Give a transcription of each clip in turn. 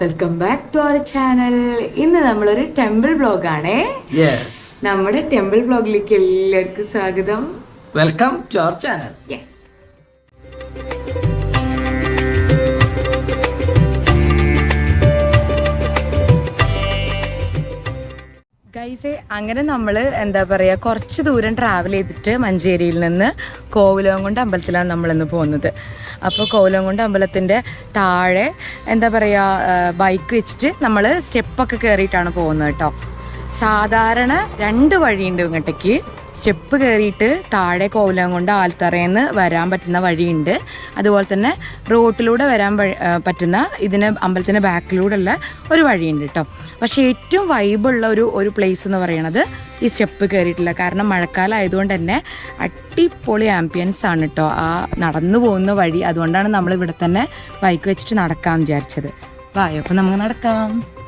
Welcome back to our channel ഇന്ന് നമ്മളൊരു temple ബ്ലോഗാണേ യെസ് നമ്മുടെ ടെമ്പിൾ ബ്ലോഗിലേക്ക് എല്ലാവർക്കും സ്വാഗതം. Welcome to our channel yes ഗൈസെ അങ്ങനെ നമ്മൾ എന്താ പറയുക കുറച്ച് ദൂരം ട്രാവൽ ചെയ്തിട്ട് മഞ്ചേരിയിൽ നിന്ന് കോവിലവംകുണ്ട് അമ്പലത്തിലാണ് നമ്മളിന്ന് പോകുന്നത്. അപ്പോൾ കോവിലവംകുണ്ട് അമ്പലത്തിന്റെ താഴെ എന്താ പറയുക ബൈക്ക് വെച്ചിട്ട് നമ്മൾ സ്റ്റെപ്പൊക്കെ കയറിയിട്ടാണ് പോകുന്നത് കേട്ടോ. സാധാരണ രണ്ട് വഴിയുണ്ട് ഇങ്ങോട്ടേക്ക്. സ്റ്റെപ്പ് കയറിയിട്ട് താഴെ കോവിലംകുണ്ട് ആൽത്തറയെന്ന് വരാൻ പറ്റുന്ന വഴിയുണ്ട്. അതുപോലെ തന്നെ റോട്ടിലൂടെ വരാൻ പറ്റുന്ന ഇതിന് അമ്പലത്തിന്റെ ബാക്കിലൂടെ ഉള്ള ഒരു വഴിയുണ്ട് കേട്ടോ പക്ഷേ ഏറ്റവും വൈബുള്ള ഒരു ഒരു പ്ലേസ് എന്ന് പറയുന്നത് ഈ സ്റ്റെപ്പ് കയറിയിട്ടില്ല കാരണം മഴക്കാലം ആയതുകൊണ്ട് തന്നെ അടിപൊളി ആംബിയൻസ് ആണ് കേട്ടോ ആ നടന്നു പോകുന്ന വഴി അതുകൊണ്ടാണ് നമ്മൾ ഇവിടെ തന്നെ ബൈക്ക് വെച്ചിട്ട് നടക്കാൻ വിചാരിച്ചത്. വായോ അപ്പം നമുക്ക് നടക്കാം.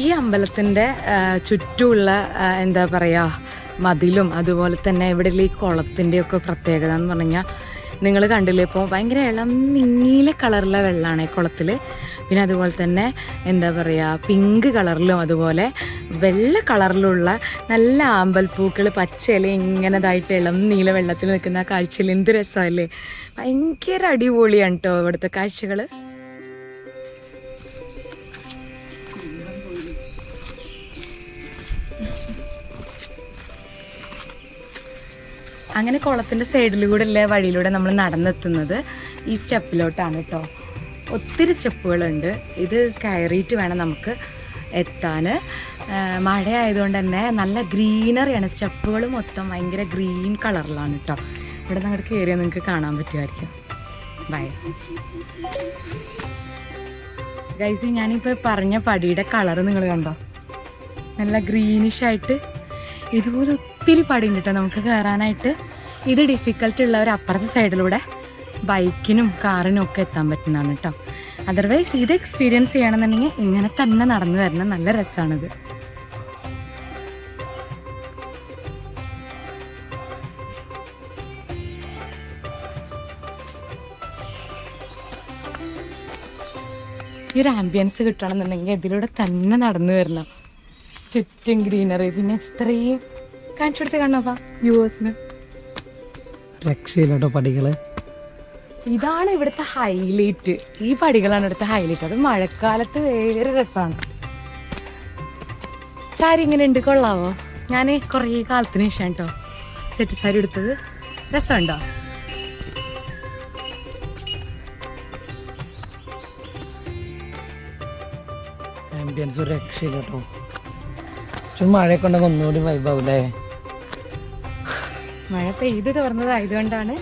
ഈ അമ്പലത്തിന്റെ ചുറ്റുമുള്ള എന്താ പറയുക മതിലും അതുപോലെ തന്നെ ഇവിടെയുള്ള ഈ കുളത്തിന്റെയൊക്കെ പ്രത്യേകത എന്ന് പറഞ്ഞു കഴിഞ്ഞാൽ നിങ്ങൾ കണ്ടില്ലേ ഇപ്പോൾ ഭയങ്കര ഇളം നീല കളറിലെ വെള്ളമാണ് ഈ കുളത്തിൽ പിന്നെ അതുപോലെ തന്നെ എന്താ പറയുക പിങ്ക് കളറിലും അതുപോലെ വെള്ള കളറിലുള്ള നല്ല ആമ്പൽപ്പൂക്കൾ പച്ചയില ഇങ്ങനെതായിട്ട് ഇളം നീല വെള്ളത്തിൽ നിൽക്കുന്ന ആ കാഴ്ചയിൽ എന്ത് രസമല്ലേ ഭയങ്കര അടിപൊളിയാണ് കേട്ടോ ഇവിടുത്തെ കാഴ്ചകൾ അങ്ങനെ കുളത്തിന്റെ സൈഡിലൂടെ ഉള്ള വഴിയിലൂടെ നമ്മൾ നടന്നെത്തുന്നത് ഈ സ്റ്റെപ്പിലോട്ടാണ് കേട്ടോ. ഒത്തിരി സ്റ്റെപ്പുകളുണ്ട്. ഇത് കയറിയിട്ട് വേണം നമുക്ക് എത്താൻ. മഴ ആയതുകൊണ്ട് തന്നെ നല്ല ഗ്രീനറിയാണ്. സ്റ്റെപ്പുകൾ മൊത്തം ഭയങ്കര ഗ്രീൻ കളറിലാണ് കേട്ടോ. ഇവിടെ നിന്ന് അങ്ങോട്ട് കയറിയാൽ നിങ്ങൾക്ക് കാണാൻ പറ്റുമായിരിക്കും. ബൈ ഗൈസ് ഞാനിപ്പോൾ പറഞ്ഞ പടിയുടെ കളറ് നിങ്ങൾ കണ്ടോ? നല്ല ഗ്രീനിഷായിട്ട് ഇതുപോലെ ഒത്തിരി പടിയുണ്ട് കേട്ടോ. നമുക്ക് കയറാനായിട്ട് ഇത് ഡിഫിക്കൽട്ട് ഉള്ളവർ അപ്പുറത്തെ സൈഡിലൂടെ ബൈക്കിനും കാറിനും ഒക്കെ എത്താൻ പറ്റുന്നതാണ് കേട്ടോ അതർവൈസ് ഇത് എക്സ്പീരിയൻസ് ചെയ്യണമെന്നുണ്ടെങ്കിൽ ഇങ്ങനെ തന്നെ നടന്നു വരണം. നല്ല രസമാണിത് ഈ ഒരു ആംബിയൻസ് കിട്ടണമെന്നുണ്ടെങ്കിൽ ഇതിലൂടെ തന്നെ നടന്നു വരണം. ചുറ്റും ഗ്രീനറി പിന്നെ ഇത്രയും കാണിച്ചു കൊടുത്ത് കാണാപ്പാ വ്യൂവേഴ്സിന് രക്ഷയിലോട്ടോ പടികൾ. ഇതാണ് ഇവിടുത്തെ ഹൈലൈറ്റ് ഈ പടികളാണ് ഇവിടുത്തെ ഹൈലൈറ്റ് അത് മഴക്കാലത്ത് വേറെ രസമാണ് സാരി ഇങ്ങനെ ഉണ്ട് കൊള്ളാവോ? ഞാൻ കുറേ കാലത്തിന് ശേഷം കേട്ടോ സെറ്റ് സാരി എടുത്തത്. രസമുണ്ടോ? ആംബിയൻസ് ഒരു രക്ഷയിലോട്ടോ ചുമ്മാ മഴയൊക്കെ ഉണ്ടെങ്കിൽ ഒന്നുകൂടി വൈബാവൂലേ മഴ പെയ്ത് തുറന്നതായതുകൊണ്ടാണ്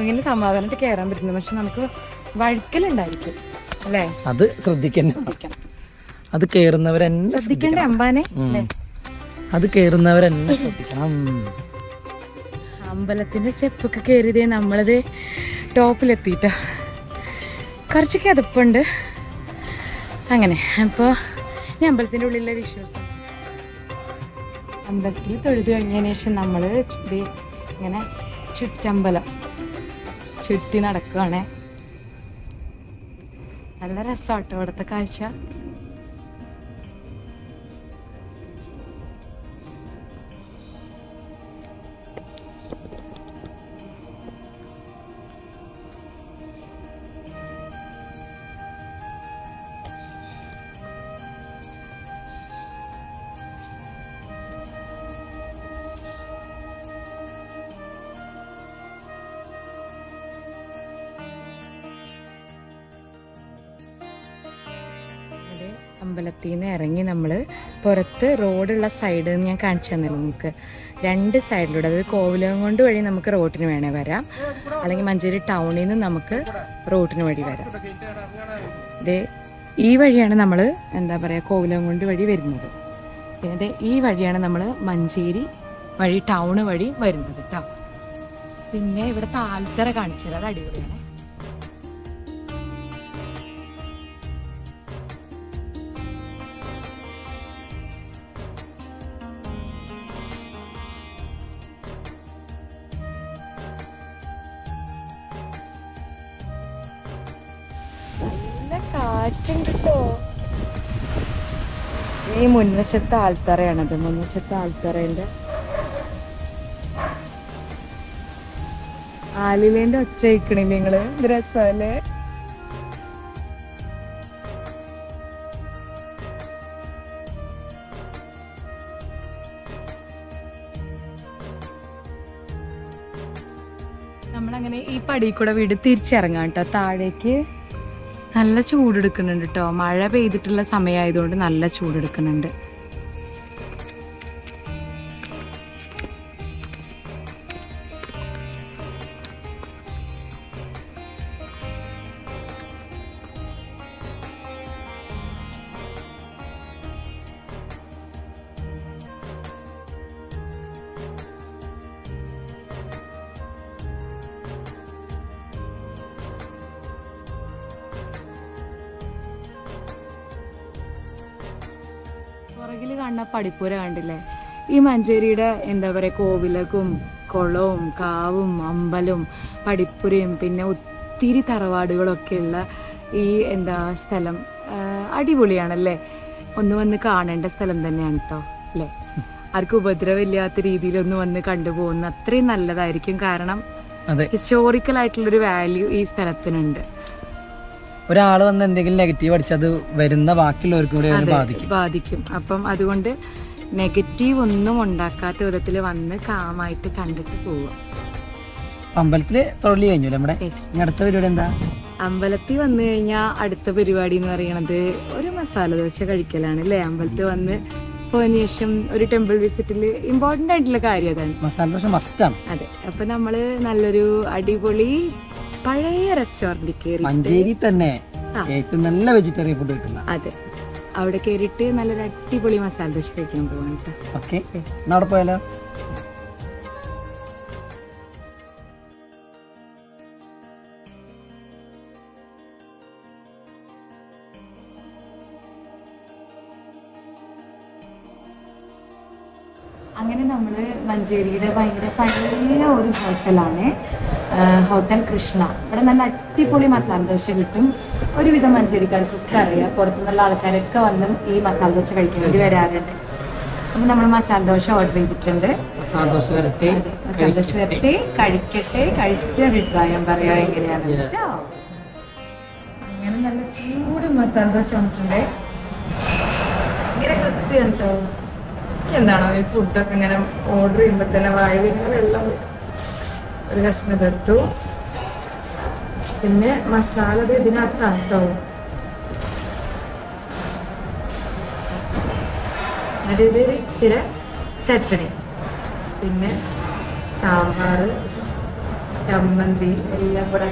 ഇങ്ങനെ സമാധാനമായിട്ട് കയറാൻ പറ്റുന്നത്. പക്ഷെ നമുക്ക് വഴുക്കലുണ്ടായിരിക്കും അല്ലേ? അത് ശ്രദ്ധിക്കണ്ട. ശ്രദ്ധിക്കണം. അത് കേറുന്നവരെന്നെ ശ്രദ്ധിക്കണ്ടേ അമ്പാനെ അത് കേറുന്നവരെന്നെ ശ്രദ്ധിക്കണം. അമ്പലത്തിന്റെ സ്റ്റെപ്പൊക്കെ കയറിയതേ നമ്മളത് ടോപ്പിലെത്തിയിട്ട. കുറച്ച് കിതപ്പുണ്ട് അങ്ങനെ അപ്പോൾ ഞാൻ അമ്പലത്തിന്റെ ഉള്ളിലെ വിശ്വാസം. അമ്പലത്തിൽ തൊഴുത് കഴിഞ്ഞതിന് ശേഷം നമ്മൾ ഇങ്ങനെ ചുറ്റമ്പലം ചുറ്റി നടക്കുകയാണ് നല്ല രസമാട്ടോ ഇവിടുത്തെ കാഴ്ച. അമ്പലത്തിൽ നിന്ന് ഇറങ്ങി നമ്മൾ പുറത്ത് റോഡുള്ള സൈഡ് ഞാൻ കാണിച്ചു തന്നിരുന്നു നമുക്ക് രണ്ട് സൈഡിലൂടെ അതായത് കോവിലകം വഴി നമുക്ക് റോട്ടിന് വേണേ വരാം. അല്ലെങ്കിൽ മഞ്ചേരി ടൗണിൽ നിന്ന് നമുക്ക് റോട്ടിന് വഴി വരാം. ഇതേ ഈ വഴിയാണ് നമ്മൾ എന്താ പറയുക കോവിലംകുണ്ട് വഴി വരുന്നത്. പിന്നെ ഈ വഴിയാണ് നമ്മൾ മഞ്ചേരി വഴി ടൗണ് വഴി വരുന്നത് കേട്ടോ പിന്നെ ഇവിടെ താൽത്തറ കാണിച്ചത് അത് അടിപൊളിയാണ്. കാറ്റുണ്ട് കേട്ടോ ഈ മുൻവശത്തെ ആൽത്തറയാണത് മുൻവശത്തെ ആൽത്തറേന്റെ ആലിലേന്റെ ഒച്ച കേൾക്കണില്ലേ നിങ്ങൾ? ഇത് രസമല്ലേ നമ്മളങ്ങനെ ഈ പടി കൂടെ വീട് തിരിച്ചിറങ്ങാം കേട്ടോ. താഴേക്ക് നല്ല ചൂടെടുക്കുന്നുണ്ട് കേട്ടോ മഴ പെയ്തിട്ടുള്ള സമയമായതുകൊണ്ട് നല്ല ചൂടെടുക്കുന്നുണ്ട്. പുറകിൽ കാണുന്ന പടിപ്പുര കണ്ടില്ലേ? ഈ മഞ്ചേരിയുടെ എന്താ പറയുക കോവിലകും കുളവും കാവും അമ്പലും പടിപ്പുരയും പിന്നെ ഒത്തിരി തറവാടുകളൊക്കെയുള്ള ഈ എന്താ സ്ഥലം അടിപൊളിയാണല്ലേ? ഒന്ന് വന്ന് കാണേണ്ട സ്ഥലം തന്നെയാണ് കേട്ടോ അല്ലേ? ആർക്കും ഉപദ്രവമില്ലാത്ത രീതിയിൽ ഒന്ന് വന്ന് കണ്ടുപോകുന്ന അത്രയും നല്ലതായിരിക്കും. കാരണം ഹിസ്റ്റോറിക്കൽ ആയിട്ടുള്ളൊരു വാല്യൂ ഈ സ്ഥലത്തിനുണ്ട്. ഒരാൾ വന്ന് എന്തെങ്കിലും നെഗറ്റീവ് അടിച്ചത് വരുന്ന ബാക്കിയുള്ളവർക്കും കൂടി അതിനെ ബാധിക്കും. ബാധിക്കും. അപ്പം അതുകൊണ്ട് നെഗറ്റീവ് ഒന്നും ഉണ്ടാക്കാത്ത വിധത്തിൽ വന്ന് കാമായിട്ട് കണ്ടിട്ട് പോവുക. അമ്പലത്തിൽ തൊഴിൽ കഴിഞ്ഞു നമ്മുടെ? അടുത്ത പരിപാടി എന്താ? അമ്പലത്തിൽ വന്നു കഴിഞ്ഞാൽ അടുത്ത പരിപാടി എന്ന് പറയുന്നത് ഒരു മസാല ദോശ കഴിക്കലാണ് അല്ലേ? അമ്പലത്തിൽ വന്ന് പോയതിനു ശേഷം ഒരു ടെമ്പിൾ വിസിറ്റിൽ ഇമ്പോർട്ടന്റ് ആയിട്ടുള്ള കാര്യം അതാണ്. മസാല ദോശ മസ്റ്റാണ് അതെ. അപ്പൊ നമ്മൾ നല്ലൊരു അടിപൊളി പഴയ റെസ്റ്റോറന്റിൽ കയറി മഞ്ചേരി തന്നെ. ഏറ്റവും നല്ല വെജിറ്റേറിയൻ ഫുഡ് കിട്ടുന്ന. അതെ. അവിടെ കയറിയിട്ട് നല്ലൊരു അടിപൊളി മസാല ദോശ കഴിക്കാൻ പോവാണ് കേട്ടോ. ഓക്കെ അവിടെ പോയാലോ? അങ്ങനെ നമ്മൾ മഞ്ചേരിയുടെ ഭയങ്കര പഴയ ഒരു ഹോട്ടലാണ് ഹോട്ടൽ കൃഷ്ണ. അവിടെ നല്ല അടിപൊളി മസാല ദോശ കിട്ടും. ഒരുവിധം മഞ്ചേരിക്കാർക്കൊക്കെ അറിയാം. പുറത്തുനിന്നുള്ള ആൾക്കാരൊക്കെ വന്നും ഈ മസാല ദോശ കഴിക്കാൻ വേണ്ടി വരാറുണ്ട്. അപ്പം നമ്മൾ മസാല ദോശ ഓർഡർ ചെയ്തിട്ടുണ്ട്. മസാല ദോശ വരട്ടെ മസാല ദോശ വരട്ടെ കഴിക്കട്ടെ കഴിച്ചിട്ട് അഭിപ്രായം പറയാം എങ്ങനെയാണ് കേട്ടോ അങ്ങനെ നല്ല ചൂട് മസാല ദോശ വന്നിട്ടുണ്ട്. ഭയങ്കര ക്രിസ്പി ഉണ്ടോ എന്താണോ ഈ ഫുഡൊക്കെ ഇങ്ങനെ ഓർഡർ ചെയ്യുമ്പോൾ തന്നെ വായു വെള്ളം. ഒരു കഷ്ണം ഇതെടുത്തു പിന്നെ മസാല ഇത് ഇതിനകത്താണ് കേട്ടോ എന്നിട്ട് ഇത് ഇച്ചിരി ചട്ടണി പിന്നെ സാമ്പാർ ചമ്മന്തി എല്ലാം കൂടെ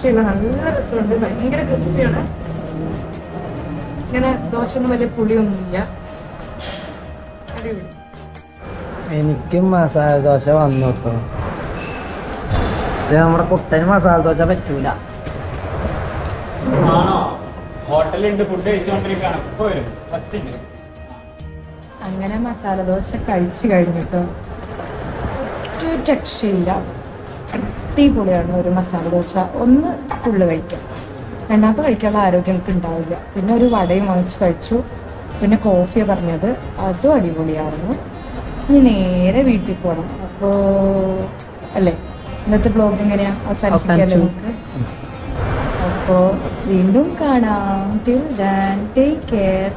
രക്ഷയില്ല നല്ല രസമുണ്ട്. ഭയങ്കര ക്രിസ്പിയാണ്. ഇങ്ങനെ ദോശയൊന്നും വലിയ പുളിയൊന്നുമില്ല. അടിപൊളി. എനിക്കും മസാല ദോശ വന്നു കേട്ടോ നമ്മുടെ കുട്ടന് മസാല ദോശ പറ്റൂല. ഹോട്ടലുണ്ട് ഫുഡ് കഴിച്ചുകൊണ്ടിരിക്കുകയാണ്. ഇപ്പൊ വരും. പത്തിന്റെ അങ്ങനെ മസാല ദോശ കഴിച്ചു കഴിഞ്ഞിട്ടോ ഒരു രക്ഷയില്ല. അടിപൊളിയാണ് ഒരു മസാല ദോശ. ഒന്ന് ഫുള്ള് കഴിക്കാം. രണ്ടാമത്തെ കഴിക്കാനുള്ള ആരോഗ്യം എനിക്ക് ഉണ്ടാവില്ല. പിന്നെ ഒരു വടയും വാങ്ങിച്ച് കഴിച്ചു. പിന്നെ കോഫിയാണ് പറഞ്ഞത്. അതും അടിപൊളിയായിരുന്നു. ഇനി നേരെ വീട്ടിൽ പോകണം അപ്പോൾ അല്ലേ? ഇന്നത്തെ ബ്ലോഗ് എങ്ങനെയാ? അവസാനിപ്പിക്കാല്ലേ നമുക്ക്? അപ്പോൾ വീണ്ടും കാണാം. Till than take care